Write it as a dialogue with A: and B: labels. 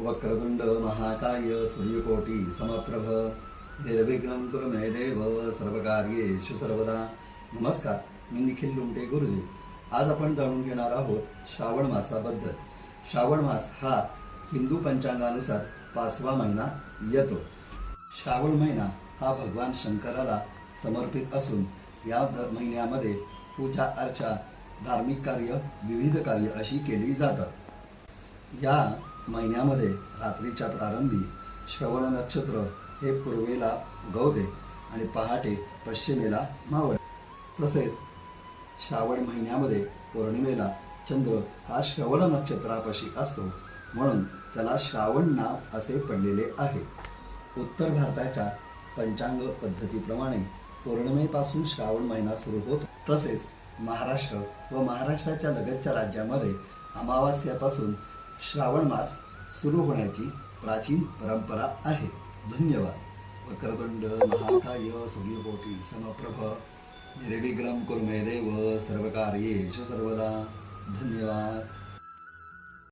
A: वक्रतुंड महाकाय सूर्यकोटी समप्रभ। निर्विघ्नं कुरु मे देव सर्वकार्येषु सर्वदा। नमस्कार मी निखिल लुंटे गुरुदेव आज आपण जाणून घेणार आहोत श्रावण मासाबद्दल. श्रावण मास हा हिंदू पंचांगानुसार पाचवा महिना येतो. श्रावण महिना हा भगवान शंकराला समर्पित असून या दर महिन्यामध्ये पूजा अर्चा धार्मिक कार्य विविध कार्य अशी केली जातात. या महिन्यामध्ये रात्रीच्या प्रारंभी श्रवण नक्षत्र हे पूर्वेला उगवते आणि पहाटे पश्चिमेला मावळ तसेच श्रावण महिन्यामध्ये पौर्णिमेला चंद्र हा श्रवण नक्षत्रापाशी असतो. म्हणून त्याला श्रावण नाव असे पडलेले आहे. उत्तर भारताच्या पंचांग पद्धतीप्रमाणे पौर्णिमेपासून श्रावण महिना सुरू होतो. तसेच महाराष्ट्र व महाराष्ट्राच्या लगतच्या राज्यामध्ये अमावास्यापासून श्रावण मास सुरू होण्याची प्राचीन परंपरा आहे. धन्यवाद. वक्रतुंड महाकाय सूर्यकोटी समप्रभ निर्विग्रम कुर्मे देव सर्वकार्येषु सर्वदा. धन्यवाद.